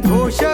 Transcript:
投降。